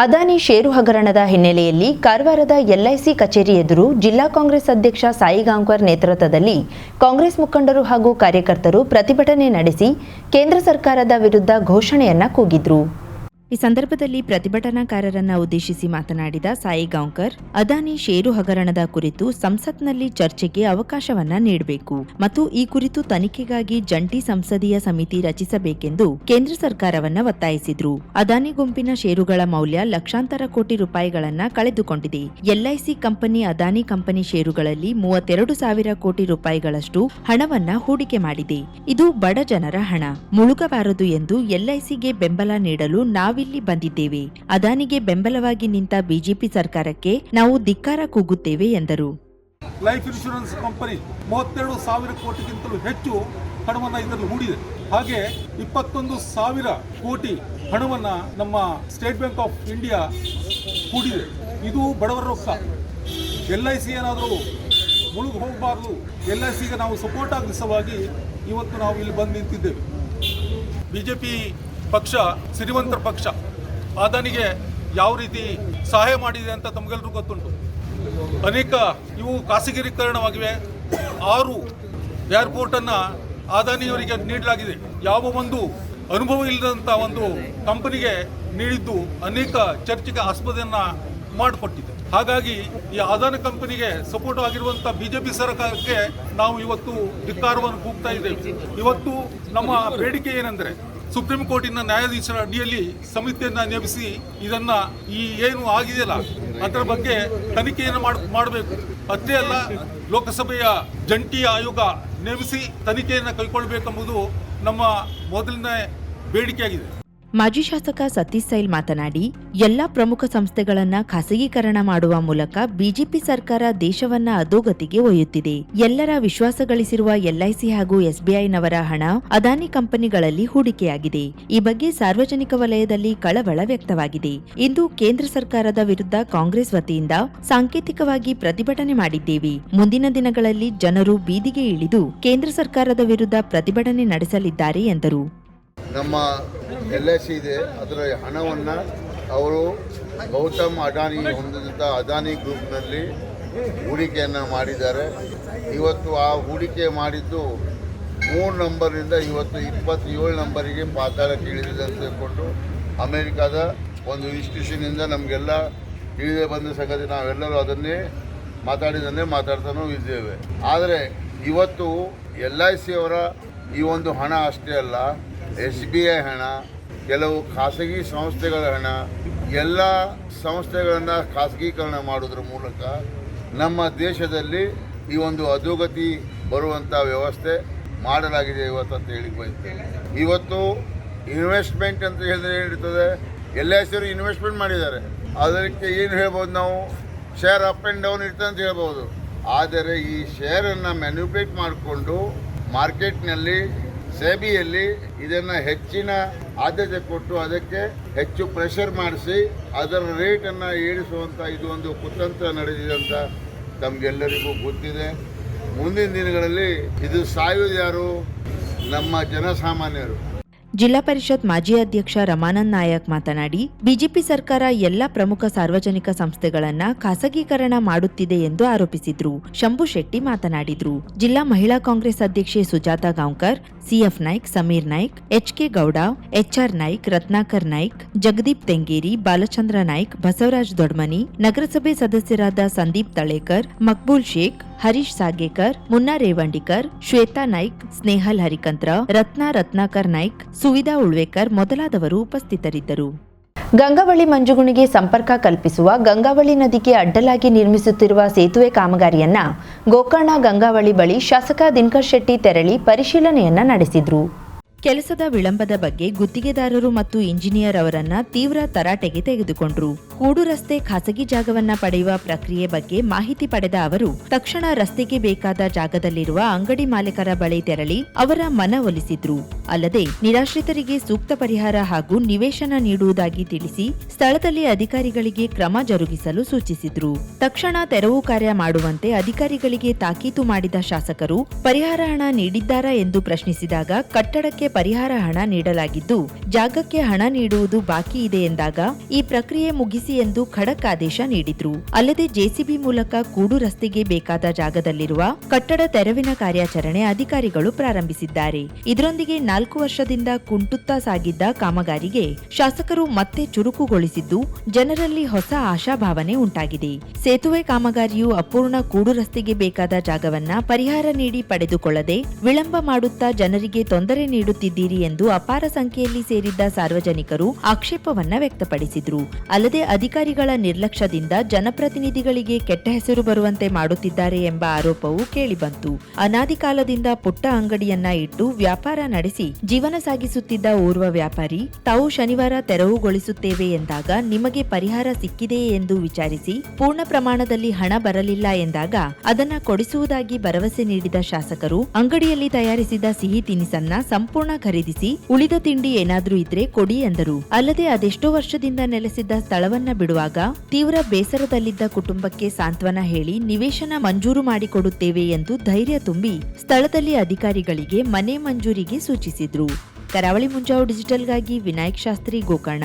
ಅದಾನಿ ಷೇರು ಹಗರಣದ ಹಿನ್ನೆಲೆಯಲ್ಲಿ ಕಾರವಾರದ ಎಲ್ಐಸಿ ಕಚೇರಿ ಎದುರು ಜಿಲ್ಲಾ ಕಾಂಗ್ರೆಸ್ ಅಧ್ಯಕ್ಷ ಸಾಯಿ ಗಾಂವ್ಕರ್ ನೇತೃತ್ವದಲ್ಲಿ ಕಾಂಗ್ರೆಸ್ ಮುಖಂಡರು ಹಾಗೂ ಕಾರ್ಯಕರ್ತರು ಪ್ರತಿಭಟನೆ ನಡೆಸಿ ಕೇಂದ್ರ ಸರ್ಕಾರದ ವಿರುದ್ಧ ಘೋಷಣೆಯನ್ನ ಕೂಗಿದ್ರು. ಈ ಸಂದರ್ಭದಲ್ಲಿ ಪ್ರತಿಭಟನಾಕಾರರನ್ನ ಉದ್ದೇಶಿಸಿ ಮಾತನಾಡಿದ ಸಾಯಿ ಗಾಂವ್ಕರ್, ಅದಾನಿ ಷೇರು ಹಗರಣದ ಕುರಿತು ಸಂಸತ್ನಲ್ಲಿ ಚರ್ಚೆಗೆ ಅವಕಾಶವನ್ನ ನೀಡಬೇಕು ಮತ್ತು ಈ ಕುರಿತು ತನಿಖೆಗಾಗಿ ಜಂಟಿ ಸಂಸದೀಯ ಸಮಿತಿ ರಚಿಸಬೇಕೆಂದು ಕೇಂದ್ರ ಸರ್ಕಾರವನ್ನ ಒತ್ತಾಯಿಸಿದ್ರು. ಅದಾನಿ ಗುಂಪಿನ ಷೇರುಗಳ ಮೌಲ್ಯ ಲಕ್ಷಾಂತರ ಕೋಟಿ ರೂಪಾಯಿಗಳನ್ನ ಕಳೆದುಕೊಂಡಿದೆ. ಎಲ್ಐಸಿ ಕಂಪನಿ ಅದಾನಿ ಕಂಪನಿ ಷೇರುಗಳಲ್ಲಿ ಮೂವತ್ತೆರಡು ಸಾವಿರ ಕೋಟಿ ರೂಪಾಯಿಗಳಷ್ಟು ಹಣವನ್ನ ಹೂಡಿಕೆ ಮಾಡಿದೆ. ಇದು ಬಡ ಜನರ ಹಣ. ಮುಳುಗಬಾರದು ಎಂದು ಎಲ್ಐಸಿಗೆ ಬೆಂಬಲ ನೀಡಲು ನಾವಿಲ್ಲಿ ಬಂದಿದ್ದೇವೆ. ಅದಾನಿಗೆ ಬೆಂಬಲವಾಗಿ ನಿಂತ ಬಿಜೆಪಿ ಸರ್ಕಾರಕ್ಕೆ ನಾವು ಧಿಕ್ಕಾರ ಕೂಗುತ್ತೇವೆ ಎಂದರು. ಲೈಫ್ ಇನ್ಶೂರೆನ್ಸ್ ಕಂಪನಿ ಮೂವತ್ತೆರಡು ಸಾವಿರ ಕೋಟಿಗಿಂತಲೂ ಹೆಚ್ಚು ಹಣವನ್ನು ಇದರಲ್ಲಿ ಹೂಡಿದೆ. ಹಾಗೆ ಇಪ್ಪತ್ತೊಂದು ಸಾವಿರ ಕೋಟಿ ಹಣವನ್ನು ನಮ್ಮ ಸ್ಟೇಟ್ ಬ್ಯಾಂಕ್ ಆಫ್ ಇಂಡಿಯಾ ಹೂಡಿದೆ. ಇದು ಬಡವರ ರೊಕ್ಕ. ಎಲ್ ಐ ಸಿ ಏನಾದರೂ ಮುಳುಗು ಹೋಗಬಾರ್ದು. ಎಲ್ ಐ ಸಿಗೆ ನಾವು ಸಪೋರ್ಟ್ ಆಗಿ ಇವತ್ತು ನಾವು ಇಲ್ಲಿ ಬಂದು ನಿಂತಿದ್ದೇವೆ. ಬಿ ಪಕ್ಷ, ಸಿರಿವಂತರ ಪಕ್ಷ, ಆದಾನಿಗೆ ಯಾವ ರೀತಿ ಸಹಾಯ ಮಾಡಿದೆ ಅಂತ ತಮಗೆಲ್ಲರೂ ಗೊತ್ತುಂಟು. ಅನೇಕ ಇವು ಖಾಸಗೀಕರಣವಾಗಿವೆ. ಆರು ಏರ್ಪೋರ್ಟನ್ನು ಆದಾನಿಯವರಿಗೆ ನೀಡಲಾಗಿದೆ. ಯಾವ ಒಂದು ಅನುಭವ ಇಲ್ಲದಂಥ ಒಂದು ಕಂಪನಿಗೆ ನೀಡಿದ್ದು ಅನೇಕ ಚರ್ಚೆಗೆ ಆಸ್ಪದೆಯನ್ನು ಮಾಡಿಕೊಟ್ಟಿದೆ. ಹಾಗಾಗಿ ಈ ಆದಾನಿ ಕಂಪನಿಗೆ ಸಪೋರ್ಟ್ ಆಗಿರುವಂಥ ಬಿ ಜೆ ಪಿ ಸರ್ಕಾರಕ್ಕೆ ನಾವು ಇವತ್ತು ಧಿಕ್ಕಾರವನ್ನು ಕೂಗ್ತಾ ಇದ್ದೇವೆ. ಇವತ್ತು ನಮ್ಮ ಬೇಡಿಕೆ ಏನೆಂದರೆ ಸುಪ್ರೀಂ ಕೋರ್ಟಿನ ನ್ಯಾಯಾಧೀಶರ ಅಡಿಯಲ್ಲಿ ಸಮಿತಿಯನ್ನು ನೇಮಿಸಿ ಇದನ್ನ ಈ ಏನು ಆಗಿದೆಯಲ್ಲ, ಅದರ ಬಗ್ಗೆ ತನಿಖೆಯನ್ನು ಮಾಡ್, ಮಾಡಬೇಕು. ಅಷ್ಟೇ ಅಲ್ಲ, ಲೋಕಸಭೆಯ ಜಂಟಿ ಆಯೋಗ ನೇಮಿಸಿ ತನಿಖೆಯನ್ನು ಕೈಗೊಳ್ಳಬೇಕೆಂಬುದು ನಮ್ಮ ಮೊದಲನೇ ಬೇಡಿಕೆಯಾಗಿದೆ. ಮಾಜಿ ಶಾಸಕ ಸತೀಶ್ ಸೈಲ್ ಮಾತನಾಡಿ, ಎಲ್ಲಾ ಪ್ರಮುಖ ಸಂಸ್ಥೆಗಳನ್ನ ಖಾಸಗೀಕರಣ ಮಾಡುವ ಮೂಲಕ ಬಿಜೆಪಿ ಸರ್ಕಾರ ದೇಶವನ್ನ ಅಧೋಗತಿಗೆ ಒಯ್ಯುತ್ತಿದೆ. ಎಲ್ಲರ ವಿಶ್ವಾಸ ಗಳಿಸಿರುವ ಎಲ್ಐಸಿ ಹಾಗೂ ಎಸ್ಬಿಐನವರ ಹಣ ಅದಾನಿ ಕಂಪನಿಗಳಲ್ಲಿ ಹೂಡಿಕೆಯಾಗಿದೆ. ಈ ಬಗ್ಗೆ ಸಾರ್ವಜನಿಕ ವಲಯದಲ್ಲಿ ಕಳವಳ ವ್ಯಕ್ತವಾಗಿದೆ. ಇಂದು ಕೇಂದ್ರ ಸರ್ಕಾರದ ವಿರುದ್ಧ ಕಾಂಗ್ರೆಸ್ ವತಿಯಿಂದ ಸಾಂಕೇತಿಕವಾಗಿ ಪ್ರತಿಭಟನೆ ಮಾಡಿದ್ದೇವೆ. ಮುಂದಿನ ದಿನಗಳಲ್ಲಿ ಜನರು ಬೀದಿಗೆ ಇಳಿದು ಕೇಂದ್ರ ಸರ್ಕಾರದ ವಿರುದ್ಧ ಪ್ರತಿಭಟನೆ ನಡೆಸಲಿದ್ದಾರೆ ಎಂದರು. ನಮ್ಮ ಎಲ್ ಐ ಸಿ ಇದೆ ಅದರ ಹಣವನ್ನು ಅವರು ಗೌತಮ್ ಅದಾನಿ ಹೊಂದಿದಂಥ ಅದಾನಿ ಗ್ರೂಪ್ನಲ್ಲಿ ಹೂಡಿಕೆಯನ್ನು ಮಾಡಿದ್ದಾರೆ. ಇವತ್ತು ಆ ಹೂಡಿಕೆ ಮಾಡಿದ್ದು ಮೂರು ನಂಬರಿಂದ ಇವತ್ತು ಇಪ್ಪತ್ತೇಳು ನಂಬರಿಗೆ ಪಾತಾಳಕ್ಕೆ ಇಳಿದಿದೆ ಅಂತ ತಿಳ್ಕೊಂಡು ಅಮೇರಿಕಾದ ಒಂದು ಇನ್ಸ್ಟಿಟ್ಯೂಷನಿಂದ ನಮಗೆಲ್ಲ ತಿಳಿದೇ ಬಂದ ಸಂಗತಿ ನಾವೆಲ್ಲರೂ ಅದನ್ನೇ ಮಾತಾಡಿದನ್ನೇ ಮಾತಾಡ್ತಾನೂ ಇದ್ದೇವೆ. ಆದರೆ ಇವತ್ತು ಎಲ್ ಐ ಸಿ ಅವರ ಈ ಒಂದು ಹಣ ಅಷ್ಟೇ ಅಲ್ಲ ಎಸ್ ಬಿ ಐ ಹಣ, ಕೆಲವು ಖಾಸಗಿ ಸಂಸ್ಥೆಗಳ ಹಣ, ಎಲ್ಲ ಸಂಸ್ಥೆಗಳನ್ನು ಖಾಸಗೀಕರಣ ಮಾಡೋದ್ರ ಮೂಲಕ ನಮ್ಮ ದೇಶದಲ್ಲಿ ಈ ಒಂದು ಅಧೋಗತಿ ಬರುವಂಥ ವ್ಯವಸ್ಥೆ ಮಾಡಲಾಗಿದೆ ಇವತ್ತು ಅಂತ ಹೇಳಿ ಬಯಸ್ತೇನೆ. ಇವತ್ತು ಇನ್ವೆಸ್ಟ್ಮೆಂಟ್ ಅಂತ ಹೇಳಿದ್ರೆ ಏನಿರ್ತದೆ? ಎಲ್ಲ ಹೆಸರು ಇನ್ವೆಸ್ಟ್ಮೆಂಟ್ ಮಾಡಿದ್ದಾರೆ. ಅದಕ್ಕೆ ಏನು ಹೇಳ್ಬೋದು ನಾವು? ಶೇರ್ ಅಪ್ ಆ್ಯಂಡ್ ಡೌನ್ ಇರ್ತದೆ ಅಂತ ಹೇಳ್ಬೋದು. ಆದರೆ ಈ ಶೇರನ್ನು ಮ್ಯಾನ್ಯುಪ್ಲೇಟ್ ಮಾಡಿಕೊಂಡು ಮಾರ್ಕೆಟ್ನಲ್ಲಿ ಸೆಬಿಯಲ್ಲಿ ಇದನ್ನು ಹೆಚ್ಚಿನ ಆದ್ಯತೆ ಕೊಟ್ಟು ಅದಕ್ಕೆ ಹೆಚ್ಚು ಪ್ರೆಷರ್ ಮಾಡಿಸಿ, ಅದರ ರೇಟನ್ನು ಏರಿಸುವಂತ ಇದು ಒಂದು ಕುತಂತ್ರ ನಡೆದಿದೆ ಅಂತ ತಮಗೆಲ್ಲರಿಗೂ ಗೊತ್ತಿದೆ. ಮುಂದಿನ ದಿನಗಳಲ್ಲಿ ಇದು ಸಾಯೋದು ಯಾರು? ನಮ್ಮ ಜನಸಾಮಾನ್ಯರು. ಜಿಲ್ಲಾ ಪರಿಷತ್ ಮಾಜಿ ಅಧ್ಯಕ್ಷ ರಮಾನಂದ್ ನಾಯಕ್ ಮಾತನಾಡಿ, ಬಿಜೆಪಿ ಸರ್ಕಾರ ಎಲ್ಲ ಪ್ರಮುಖ ಸಾರ್ವಜನಿಕ ಸಂಸ್ಥೆಗಳನ್ನ ಖಾಸಗೀಕರಣ ಮಾಡುತ್ತಿದೆ ಎಂದು ಆರೋಪಿಸಿದ್ರು. ಶಂಭು ಶೆಟ್ಟಿ ಮಾತನಾಡಿದ್ರು. ಜಿಲ್ಲಾ ಮಹಿಳಾ ಕಾಂಗ್ರೆಸ್ ಅಧ್ಯಕ್ಷೆ Sujata Gaonkar, CF Naik, Sameer Naik HK Gowda HR Naik, Ratnakar Naik, Jagdeep Tengeri, Balachandra Naik, Basavaraj Dodmani, ನಗರಸಭೆ ಸದಸ್ಯರಾದ ಸಂದೀಪ್ ತಳೇಕರ್, ಮಕ್ಬೂಲ್ ಶೇಖ್ ಹರೀಶ್ ಸಾಗೇಕರ್, ಮುನ್ನಾ ರೇವಂಡಿಕರ್ ಶ್ವೇತಾ ನಾಯ್ಕ್, ಸ್ನೇಹಲ್ ಹರಿಕಂತ್ರ, ರತ್ನ ರತ್ನಾಕರ್ ನಾಯ್ಕ್, ಸುವಿಧಾ ಉಳ್ವೇಕರ್ ಮೊದಲಾದವರು ಉಪಸ್ಥಿತರಿದ್ದರು. ಗಂಗಾವಳಿ ಮಂಜುಗುಣಿಗೆ ಸಂಪರ್ಕ ಕಲ್ಪಿಸುವ ಗಂಗಾವಳಿ ನದಿಗೆ ಅಡ್ಡಲಾಗಿ ನಿರ್ಮಿಸುತ್ತಿರುವ ಸೇತುವೆ ಕಾಮಗಾರಿಯನ್ನ ಗೋಕರ್ಣ ಗಂಗಾವಳಿ ಬಳಿ ಶಾಸಕ ದಿನಕರ್ ಶೆಟ್ಟಿ ತೆರಳಿ ಪರಿಶೀಲನೆಯನ್ನ ನಡೆಸಿದ್ರು. ಕೆಲಸದ ವಿಳಂಬದ ಬಗ್ಗೆ ಗುತ್ತಿಗೆದಾರರು ಮತ್ತು ಇಂಜಿನಿಯರ್ ಅವರನ್ನ ತೀವ್ರ ತರಾಟೆಗೆ ತೆಗೆದುಕೊಂಡ್ರು. ಕೂಡು ರಸ್ತೆ ಖಾಸಗಿ ಜಾಗವನ್ನ ಪಡೆಯುವ ಪ್ರಕ್ರಿಯೆ ಬಗ್ಗೆ ಮಾಹಿತಿ ಪಡೆದ ಅವರು, ತಕ್ಷಣ ರಸ್ತೆಗೆ ಬೇಕಾದ ಜಾಗದಲ್ಲಿರುವ ಅಂಗಡಿ ಮಾಲೀಕರ ಬಳಿ ತೆರಳಿ ಅವರ ಮನವೊಲಿಸಿದ್ರು ಅಲ್ಲದೆ, ನಿರಾಶ್ರಿತರಿಗೆ ಸೂಕ್ತ ಪರಿಹಾರ ಹಾಗೂ ನಿವೇಶನ ನೀಡುವುದಾಗಿ ತಿಳಿಸಿ ಸ್ಥಳದಲ್ಲಿ ಅಧಿಕಾರಿಗಳಿಗೆ ಕ್ರಮ ಜರುಗಿಸಲು ಸೂಚಿಸಿದ್ರು. ತಕ್ಷಣ ತೆರವು ಕಾರ್ಯ ಮಾಡುವಂತೆ ಅಧಿಕಾರಿಗಳಿಗೆ ತಾಕೀತು ಮಾಡಿದ ಶಾಸಕರು, ಪರಿಹಾರ ಹಣ ನೀಡಿದ್ದಾರಾ ಎಂದು ಪ್ರಶ್ನಿಸಿದಾಗ ಕಟ್ಟಡಕ್ಕೆ ಪರಿಹಾರ ಹಣ ನೀಡಲಾಗಿದ್ದು, ಜಾಗಕ್ಕೆ ಹಣ ನೀಡುವುದು ಬಾಕಿ ಇದೆ ಎಂದಾಗ ಈ ಪ್ರಕ್ರಿಯೆ ಮುಗಿಸಿ ಎಂದು ಖಡಕ್ ಆದೇಶ ನೀಡಿದ್ರು. ಅಲ್ಲದೆ ಜೆಸಿಬಿ ಮೂಲಕ ಕೂಡು ರಸ್ತೆಗೆ ಬೇಕಾದ ಜಾಗದಲ್ಲಿರುವ ಕಟ್ಟಡ ತೆರವಿನ ಕಾರ್ಯಾಚರಣೆ ಅಧಿಕಾರಿಗಳು ಪ್ರಾರಂಭಿಸಿದ್ದಾರೆ. ಇದರೊಂದಿಗೆ ನಾಲ್ಕು ವರ್ಷದಿಂದ ಕುಂಟುತ್ತಾ ಸಾಗಿದ್ದ ಕಾಮಗಾರಿಗೆ ಶಾಸಕರು ಮತ್ತೆ ಚುರುಕುಗೊಳಿಸಿದ್ದು, ಜನರಲ್ಲಿ ಹೊಸ ಆಶಾಭಾವನೆ ಉಂಟಾಗಿದೆ. ಸೇತುವೆ ಕಾಮಗಾರಿಯು ಅಪೂರ್ಣ ಕೂಡು ರಸ್ತೆಗೆ ಬೇಕಾದ ಜಾಗವನ್ನ ಪರಿಹಾರ ನೀಡಿ ಪಡೆದುಕೊಳ್ಳದೆ ವಿಳಂಬ ಮಾಡುತ್ತಾ ಜನರಿಗೆ ತೊಂದರೆ ನೀಡುತ್ತಿದ್ದೀರಿ ಎಂದು ಅಪಾರ ಸಂಖ್ಯೆಯಲ್ಲಿ ಸೇರಿದ್ದ ಸಾರ್ವಜನಿಕರು ಆಕ್ಷೇಪವನ್ನ ವ್ಯಕ್ತಪಡಿಸಿದ್ರು. ಅಲ್ಲದೆ ಅಧಿಕಾರಿಗಳ ನಿರ್ಲಕ್ಷ್ಯದಿಂದ ಜನಪ್ರತಿನಿಧಿಗಳಿಗೆ ಕೆಟ್ಟ ಹೆಸರು ಬರುವಂತೆ ಮಾಡುತ್ತಿದ್ದಾರೆ ಎಂಬ ಆರೋಪವೂ ಕೇಳಿಬಂತು. ಅನಾದಿ ಕಾಲದಿಂದ ಪುಟ್ಟ ಅಂಗಡಿಯನ್ನ ಇಟ್ಟು ವ್ಯಾಪಾರ ನಡೆಸಿ ಜೀವನ ಸಾಗಿಸುತ್ತಿದ್ದ ಓರ್ವ ವ್ಯಾಪಾರಿ, ತಾವು ಶನಿವಾರ ತೆರವುಗೊಳಿಸುತ್ತೇವೆ ಎಂದಾಗ ನಿಮಗೆ ಪರಿಹಾರ ಸಿಕ್ಕಿದೆಯೇ ಎಂದು ವಿಚಾರಿಸಿ ಪೂರ್ಣ ಪ್ರಮಾಣದಲ್ಲಿ ಹಣ ಬರಲಿಲ್ಲ ಎಂದಾಗ ಅದನ್ನ ಕೊಡಿಸುವುದಾಗಿ ಭರವಸೆ ನೀಡಿದ ಶಾಸಕರು ಅಂಗಡಿಯಲ್ಲಿ ತಯಾರಿಸಿದ ಸಿಹಿ ತಿನಿಸನ್ನ ಸಂಪೂರ್ಣ ಖರೀದಿಸಿ ಉಳಿದ ತಿಂಡಿ ಏನಾದರೂ ಇದ್ರೆ ಕೊಡಿ ಎಂದರು ಅಲ್ಲದೆ ಅದೆಷ್ಟೋ ವರ್ಷದಿಂದ ನೆಲೆಸಿದ್ದ ಸ್ಥಳವನ್ನ ಬಿಡುವಾಗ ತೀವ್ರ ಬೇಸರದಲ್ಲಿದ್ದ ಕುಟುಂಬಕ್ಕೆ ಸಾಂತ್ವನ ಹೇಳಿ ನಿವೇಶನ ಮಂಜೂರು ಮಾಡಿಕೊಡುತ್ತೇವೆ ಎಂದು ಧೈರ್ಯ ತುಂಬಿ ಸ್ಥಳದಲ್ಲಿ ಅಧಿಕಾರಿಗಳಿಗೆ ಮನೆ ಮಂಜೂರಿಗೆ ಸೂಚಿಸಿದ್ರು. ಕರಾವಳಿ ಮುಂಜಾವು ಡಿಜಿಟಲ್ಗಾಗಿ ವಿನಾಯಕ್ ಶಾಸ್ತ್ರಿ ಗೋಕರ್ಣ.